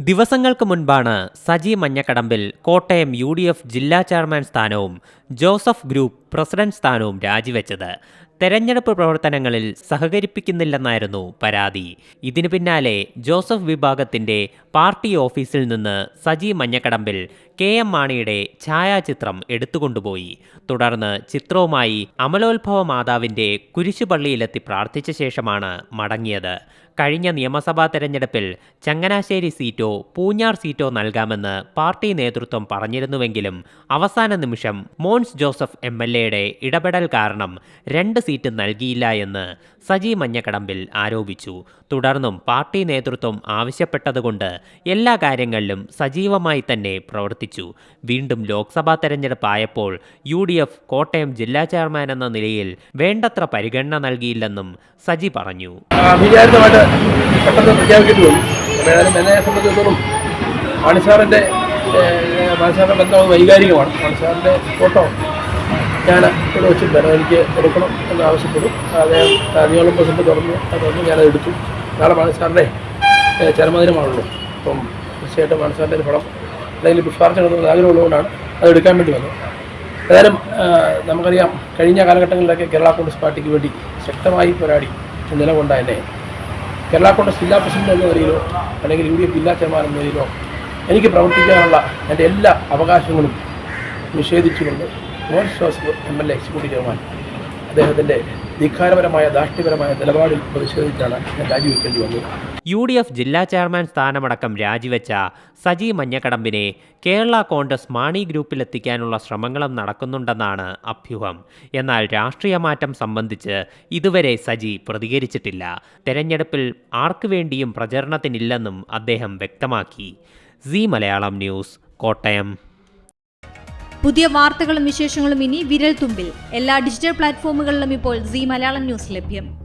ദിവസങ്ങൾക്ക് മുൻപാണ് Saji Manjakadambil Kottayam U D F ജില്ലാ ചെയർമാൻ സ്ഥാനവും ജോസഫ് ഗ്രൂപ്പ് പ്രസിഡന്റ് സ്ഥാനവും രാജിവെച്ചത്. തെരഞ്ഞെടുപ്പ് പ്രവർത്തനങ്ങളിൽ സഹകരിപ്പിക്കുന്നില്ലെന്നായിരുന്നു പരാതി. ഇതിനു പിന്നാലെ ജോസഫ് വിഭാഗത്തിന്റെ പാർട്ടി ഓഫീസിൽ നിന്ന് സജി മഞ്ഞക്കടമ്പിൽ കെ എം മാണിയുടെ ഛായാചിത്രം എടുത്തുകൊണ്ടുപോയി. തുടർന്ന് ചിത്രവുമായി അമലോത്ഭവ മാതാവിന്റെ കുരിശുപള്ളിയിലെത്തി പ്രാർത്ഥിച്ച ശേഷമാണ് മടങ്ങിയത്. കഴിഞ്ഞ നിയമസഭാ തെരഞ്ഞെടുപ്പിൽ ചങ്ങനാശ്ശേരി സീറ്റോ പൂഞ്ഞാർ സീറ്റോ നൽകാമെന്ന് പാർട്ടി നേതൃത്വം പറഞ്ഞിരുന്നുവെങ്കിലും അവസാന നിമിഷം മോൻസ് ജോസഫ് എം എൽ എയുടെ ഇടപെടൽ കാരണം രണ്ട് സീറ്റ് നൽകിയില്ല എന്ന് സജി മഞ്ഞക്കടമ്പിൽ ആരോപിച്ചു. തുടർന്നും പാർട്ടി നേതൃത്വം ആവശ്യപ്പെട്ടതുകൊണ്ട് എല്ലാ കാര്യങ്ങളിലും സജീവമായി തന്നെ പ്രവർത്തിച്ചു വീണ്ടും ലോക്സഭാ തെരഞ്ഞെടുപ്പ് ആയപ്പോൾ യു ഡി എഫ് കോട്ടയം ജില്ലാ ചെയർമാൻ എന്ന നിലയിൽ വേണ്ടത്ര പരിഗണന നൽകിയില്ലെന്നും സജി പറഞ്ഞു. മാണിസാറിന്റെ മാണിസാറിന്റെ ബന്ധം വൈകാരികമാണ്. മാണിസാറിന്റെ ഫോട്ടോ ഞാൻ ഇവിടെ വെച്ചിട്ടുണ്ടായിരുന്നു എനിക്ക് എടുക്കണം എന്ന് ആവശ്യപ്പെടും അദ്ദേഹം നിയോളം പ്രസിഡന്റ് തുറന്നു തുറന്ന് ഞാനത് എടുത്തു. നാളെ മാണിസാറിന്റെ ചരമദിനമാണല്ലോ. അപ്പം തീർച്ചയായിട്ടും മാണിസാറിന്റെ ഒരു അല്ലെങ്കിൽ പുഷ്പാർച്ച നടത്തുന്ന ആഗ്രഹമുള്ളതുകൊണ്ടാണ് അത് എടുക്കാൻ വേണ്ടി വന്നത്. ഏതായാലും നമുക്കറിയാം കഴിഞ്ഞ കാലഘട്ടങ്ങളിലൊക്കെ കേരള കോൺഗ്രസ് പാർട്ടിക്ക് വേണ്ടി ശക്തമായി പോരാടി നിലകൊണ്ട എന്നെ കേരള കോൺഗ്രസ് ജില്ലാ പ്രസിഡന്റ് എന്ന നിലയിലോ അല്ലെങ്കിൽ യു ഡി എഫ് ജില്ലാ ചെയർമാൻ എന്ന നിലയിലോ എനിക്ക് പ്രവർത്തിക്കാനുള്ള എന്റെ എല്ലാ അവകാശങ്ങളും നിഷേധിച്ചുകൊണ്ട് Mohan Joseph M L A executive chairman അദ്ദേഹത്തിന്റെ ധിക്കാരപരമായ ധാർഷ്ട്യപരമായ നിലപാടിൽ പ്രതിഷേധിച്ചാണ് ഞാൻ രാജിവെക്കേണ്ടി വന്നത്. യു ഡി എഫ് ജില്ലാ ചെയർമാൻ സ്ഥാനമടക്കം രാജിവെച്ച സജി മഞ്ഞക്കടമ്പിനെ കേരള കോൺഗ്രസ് മാണി ഗ്രൂപ്പിലെത്തിക്കാനുള്ള ശ്രമങ്ങളും നടക്കുന്നുണ്ടെന്നാണ് അഭ്യൂഹം. എന്നാൽ രാഷ്ട്രീയ മാറ്റം സംബന്ധിച്ച് ഇതുവരെ സജി പ്രതികരിച്ചിട്ടില്ല. തെരഞ്ഞെടുപ്പിൽ ആർക്കു വേണ്ടിയും പ്രചരണത്തിനില്ലെന്നും അദ്ദേഹം വ്യക്തമാക്കി. C Malayalam news Kottayam. പുതിയ വാർത്തകളും വിശേഷങ്ങളും ഇനി വിരൽ തുമ്പിൽ എല്ലാ ഡിജിറ്റൽ പ്ലാറ്റ്ഫോമുകളിലും ഇപ്പോൾ സി മലയാളം ന്യൂസ് ലഭ്യം.